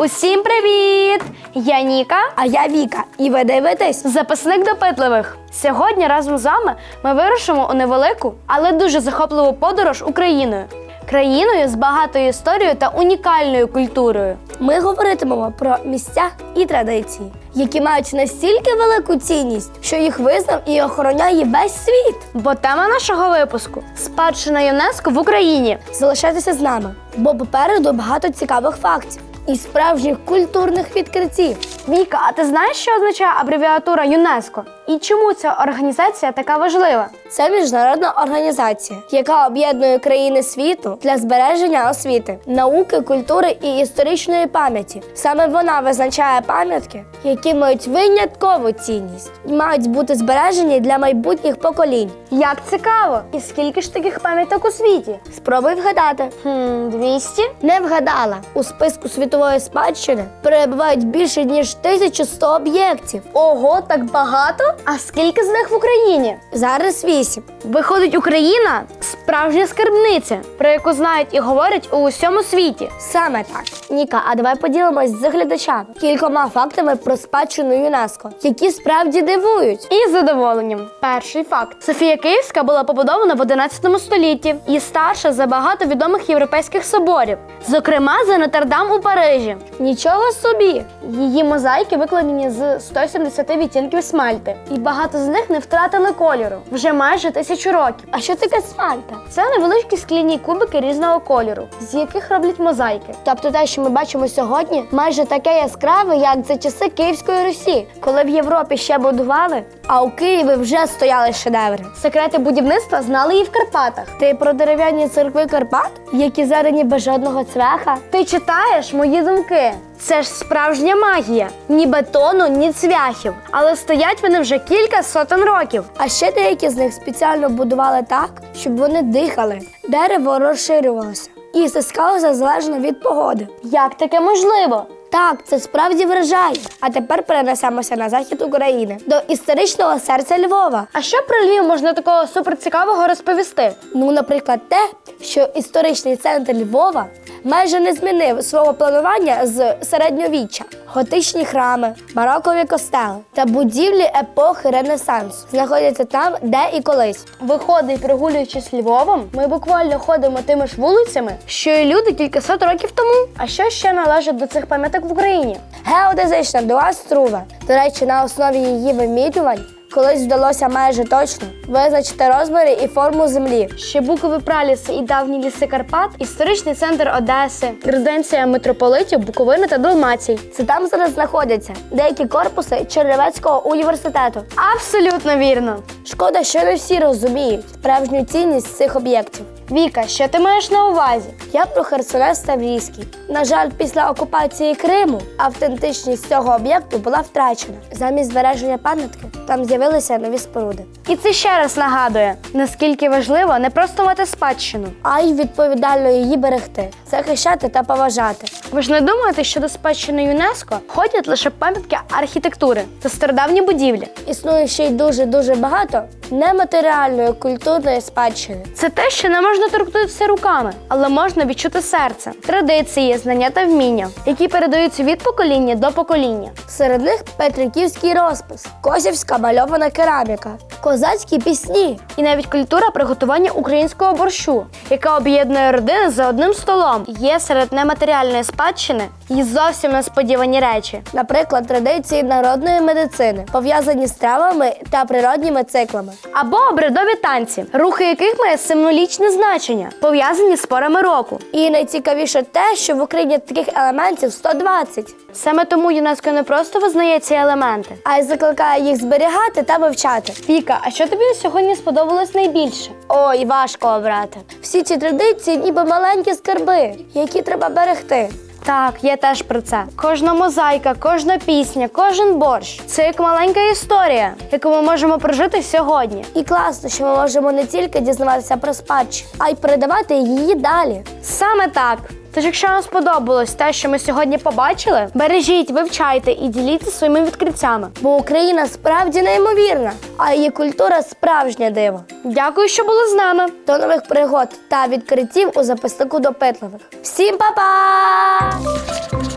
Усім привіт! Я Ніка, А я Віка, і ви дивитесь. записник допитливих. Сьогодні разом з вами ми вирушимо у невелику, але дуже захопливу подорож Україною. Країною з багатою історією та унікальною культурою. Ми говоритимемо про місця і традиції, які мають настільки велику цінність, що їх визнав і охороняє весь світ. Бо тема нашого випуску спадщина ЮНЕСКО в Україні. Залишайтеся з нами, бо попереду багато цікавих фактів і справжніх культурних відкриттів. Віка, а ти знаєш, що означає абревіатура ЮНЕСКО? І чому ця організація така важлива? Це міжнародна організація, яка об'єднує країни світу для збереження освіти, науки, культури і історичної пам'яті. Саме вона визначає пам'ятки, які мають виняткову цінність і мають бути збережені для майбутніх поколінь. Як цікаво! І скільки ж таких пам'яток у світі? Спробуй вгадати. Хм, 200? Не вгадала. У списку світової спадщини перебувають більше ніж 1100 об'єктів. Ого, так багато? А скільки з них в Україні? Зараз вісім. Виходить, Україна справжня скарбниця, про яку знають і говорять у усьому світі. Саме так. Ніка, а давай поділимось з глядачами кількома фактами про спадщину ЮНЕСКО, які справді дивують. І з задоволенням. Перший факт: Софія Київська була побудована в 11 столітті і старша за багато відомих європейських соборів, зокрема за Нотр-Дам у Парижі. Нічого собі! Її мозаїки викладені з 170 відтінків смальти, і багато з них не втратили кольору вже майже тисячу років. А що таке смальта? Це невеличкі скляні кубики різного кольору, з яких роблять мозаїки. Тобто те, що ми бачимо сьогодні, майже таке яскраве, як за часи Київської Русі, коли в Європі ще будували, а у Києві вже стояли шедеври. Секрети будівництва знали і в Карпатах. Ти про дерев'яні церкви Карпат, які зарані без жодного цвяха? Ти читаєш мої думки. Це ж справжня магія. Ні бетону, ні цвяхів. Але стоять вони вже кілька сотень років. А ще деякі з них спеціально будували так, щоб вони дихали. Дерево розширювалося і стискалося залежно від погоди. Як таке можливо? Так, це справді вражає. А тепер перенесемося на захід України до історичного серця Львова. А що про Львів можна такого суперцікавого розповісти? Ну, наприклад, те, що історичний центр Львова майже не змінив свого планування з середньовіччя. Готичні храми, барокові костели та будівлі епохи Ренесансу знаходяться там, де і колись. Виходить, прогулюючись Львовом, ми буквально ходимо тими ж вулицями, що і люди кількасот років тому. А що ще належить до цих пам'яток в Україні? Геодезична дуа Струва. До речі, на основі її вимірювань колись вдалося майже точно визначити розміри і форму землі. Ще букові праліси і давні ліси Карпат, історичний центр Одеси, резиденція митрополитів Буковини та Далмацій. Це там зараз знаходяться деякі корпуси Чернівецького університету. Абсолютно вірно. Шкода, що не всі розуміють справжню цінність цих об'єктів. Віка, що ти маєш на увазі? Я про Херсонес Таврійський. На жаль, після окупації Криму автентичність цього об'єкту була втрачена. Замість збереження пам'ятки там з'явилися нові споруди. І це ще раз нагадує, наскільки важливо не просто мати спадщину. А й відповідально її берегти, захищати та поважати. Ви ж не думаєте, що до спадщини ЮНЕСКО входять лише пам'ятки архітектури та стародавні будівлі. Існує ще й дуже дуже багато нематеріальної культурної спадщини. Це те, що не можна торкнутися руками, але можна відчути серце, традиції, знання та вміння, які передаються від покоління до покоління. Серед них Петриківський розпис, Косівська мальована кераміка, козацькі пісні. І навіть культура приготування українського борщу, яка об'єднує родини за одним столом, є серед нематеріальної спадщини і зовсім несподівані речі. Наприклад, традиції народної медицини, пов'язані з травами та природніми циклами. Або обрядові танці, рухи яких має символічне значення, пов'язані з порами року. І найцікавіше те, що в Україні таких елементів 120, Саме тому ЮНЕСКО не просто визнає ці елементи. а й закликає їх зберігати та вивчати. Віка, а що тобі сьогодні сподобалось найбільше? Ой, важко обрати. Всі ці традиції, ніби маленькі скарби, які треба берегти. Так, я теж про це. Кожна мозаїка, кожна пісня, кожен борщ це як маленька історія, яку ми можемо прожити сьогодні. І класно, що ми можемо не тільки дізнаватися про спадщину, а й передавати її далі. Саме так. Тож, якщо вам сподобалось те, що ми сьогодні побачили, бережіть, вивчайте і діліться своїми відкриттями. Бо Україна справді неймовірна, а її культура справжнє диво. Дякую, що були з нами. До нових пригод та відкриттів у записнику допитливих. Всім па-па!